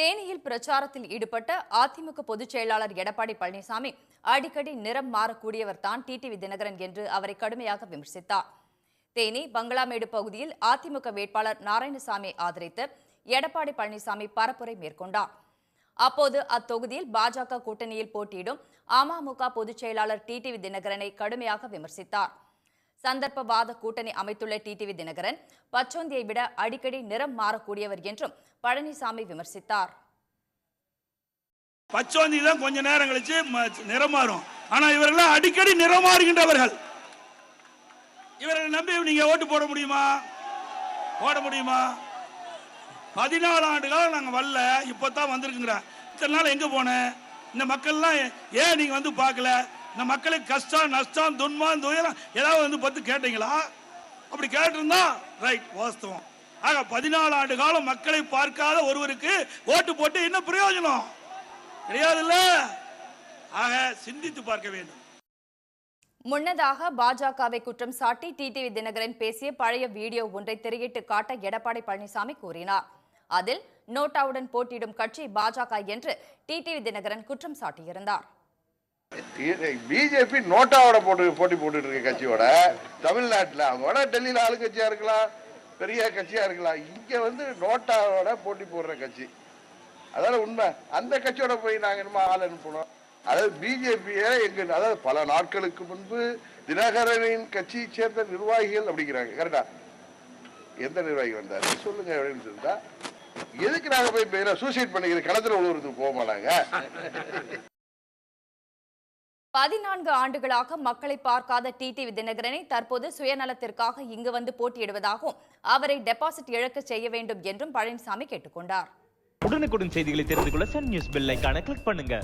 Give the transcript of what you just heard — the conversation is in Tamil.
தேனியில் பிரச்சாரத்தில் ஈடுபட்ட அதிமுக பொதுச் செயலாளர் எடப்பாடி பழனிசாமி அடிக்கடி நிறம் மாறக்கூடியவர் தான் டிடிவி தினகரன் என்று அவரை கடுமையாக விமர்சித்தார். தேனி பங்களாமேடு பகுதியில் அதிமுக வேட்பாளர் நாராயணசாமி ஆதரித்து எடப்பாடி பழனிசாமி பரப்புரை மேற்கொண்டார். அப்போது அத்தொகுதியில் பாஜக கூட்டணியில் போட்டியிடும் அமமுக பொதுச் செயலாளர் டிடிவி தினகரனை கடுமையாக விமர்சித்தார். சந்தர்ப்பவாத கூட்டணி அமைத்துள்ள டிடிவி தினகரன் பச்சோந்தியை விட அடிக்கடி நிறம் மாறக்கூடியவர் என்றும் பழனிசாமி விமர்சித்தார். பச்சோந்தி தான் கொஞ்ச நேரம் கழிச்சு நிறம் மாறும். ஆனா இவர்கள் அடிக்கடி நிறம் மாறுகின்றவர்கள். இவர்களை நம்பி நீங்க ஓட்டு போட முடியுமா? போட முடியுமா? பதினாலு ஆண்டுகளாக நாங்கள் நாங்க வரல இப்பதான் வந்திருக்குங்கிற. இத்தனை நாள் எங்க போனேன் இந்த மக்கள்லாம் ஏ- ஏன் நீங்க வந்து பார்க்கல? இந்த மக்களுக்கு கஷ்டம் நஷ்டம் துன்பம் துயரம் ஏதாவது வந்து பார்த்து கேட்டீங்களா? அப்படி கேட்டிருந்தா ரைட் வாஸ்தவம். ஆக பதினாலு ஆண்டு காலம் மக்களை பார்க்காத ஒருவருக்கு ஓட்டு போட்டு என்ன பிரயோஜனம்? கிடையாதுல்ல? ஆக சிந்தித்து பார்க்க வேண்டும். முன்னதாக பாஜகவை குற்றம் சாட்டி டிடிவி தினகரன் பேசிய பழைய வீடியோ ஒன்றை திரையிட்டு காட்ட எடப்பாடி பழனிசாமி கூறினார். அதில் நோட்டாவுடன் போட்டியிடும் கட்சி பாஜக என்று டிடிவி தினகரன் குற்றம் சாட்டியிருந்தார். பிஜேபி நோட்டாவோட போட்டு போட்டி போட்டுட்டு இருக்க கட்சியோட தமிழ்நாட்டுல. அவங்க வேணா டெல்லியில ஆளுங்கட்சியா இருக்கலாம் பெரிய கட்சியா இருக்கலாம். இங்க வந்து நோட்டாவோட போட்டி போடுற கட்சி. அதான உண்மை. அந்த கட்சியோட போய் நாங்க என்னமோ ஆள் அனுப்பணும் அதாவது பிஜேபியை எங்க அதாவது பல நாட்களுக்கு முன்பு தினகரனின் கட்சியை சேர்ந்த நிர்வாகிகள் அப்படிங்கிறாங்க. கரெக்டா எந்த நிர்வாகி வந்தாரு? சொல்லுங்க அப்படின்னு சொல்லிட்டா எதுக்கு நாங்க போய் சூசைட் பண்ணிக்கிறது களத்துல உழுவுறதுக்கு போக மாட்டாங்க? பதினான்கு ஆண்டுகளாக மக்களை பார்க்காத டிடிவி தினகரனை தற்போது சுயநலத்திற்காக இங்கு வந்து போட்டியிடுவதாகவும் அவரை டெபாசிட் இழக்க செய்ய வேண்டும் என்றும் பழனிசாமி கேட்டுக்கொண்டார். உடனுக்குடன் செய்திகளை தெரிந்து கொள்ள சன் நியூஸ் பெல் கிளிக் பண்ணுங்க.